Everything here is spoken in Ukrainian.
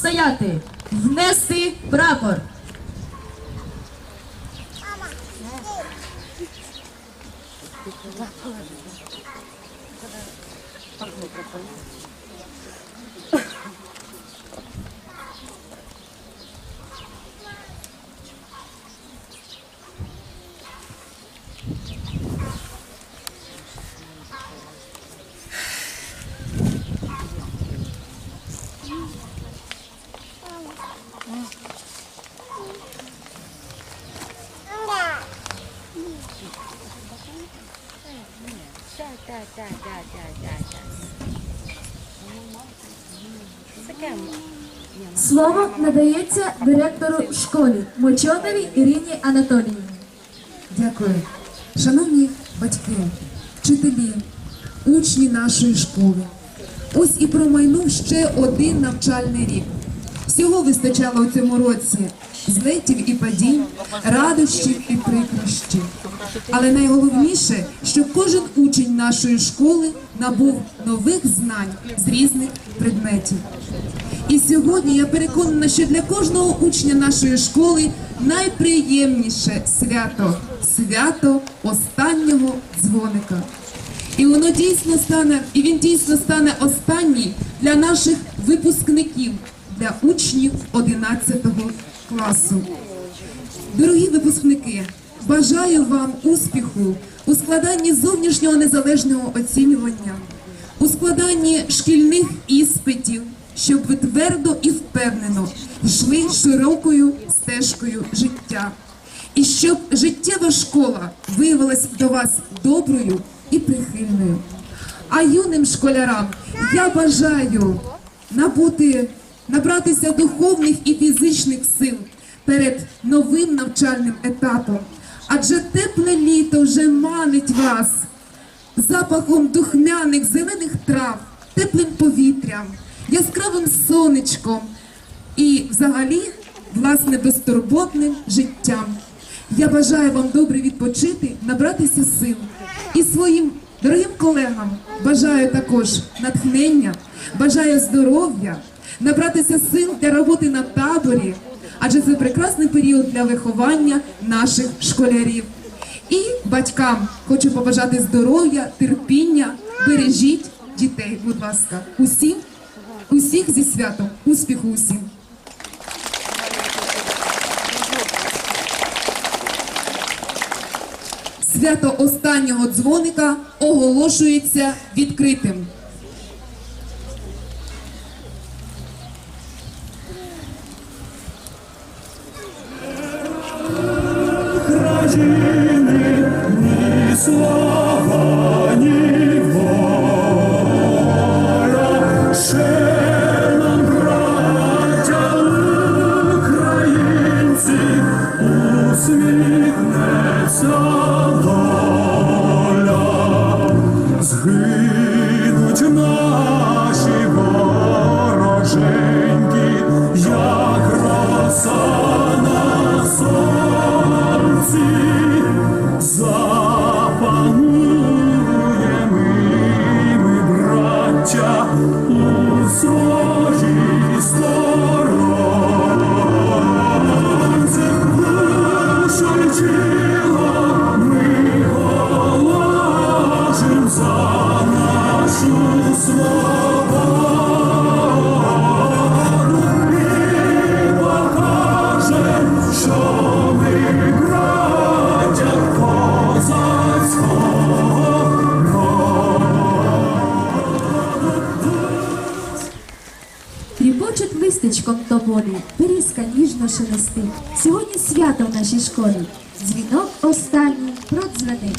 стояти, внести прапор. Да, да, да, да, да, да. Слово надається директору школи Мочоновій Ірині Анатоліївні. Дякую. Шановні батьки, вчителі, учні нашої школи. Ось і промайнув ще один навчальний рік. Всього вистачало у цьому році злетів і падінь, радощів і прикрощів. Але найголовніше, що кожен учень нашої школи набув нових знань з різних предметів. І сьогодні я переконана, що для кожного учня нашої школи найприємніше свято свято останнього дзвоника. І воно дійсно стане, і він дійсно стане останній для наших випускників, для учнів 11 класу. Дорогі випускники, бажаю вам успіху у складанні зовнішнього незалежного оцінювання, у складанні шкільних іспитів, щоб ви твердо і впевнено йшли широкою стежкою життя. І щоб життєва школа виявилась до вас доброю і прихильною. А юним школярам я бажаю набути, набратися духовних і фізичних сил перед новим навчальним етапом. Адже тепле літо вже манить вас запахом духмяних зелених трав, теплим повітрям, яскравим сонечком і взагалі власне безтурботним життям. Я бажаю вам добре відпочити, набратися сил і своїм дорогим колегам бажаю також натхнення, бажаю здоров'я, набратися сил для роботи на таборі, адже це прекрасний період для виховання наших школярів. І батькам хочу побажати здоров'я, терпіння, бережіть дітей, будь ласка, усім, усіх зі святом, успіху усім. Свято останнього дзвоника оголошується відкритим. Країни, ні слава, ні ще нам, браття українці, усміхнеться Листечком тоболі, берізка ніжно шелестить. Сьогодні свято в нашій школі. Дзвінок останній продзвонив.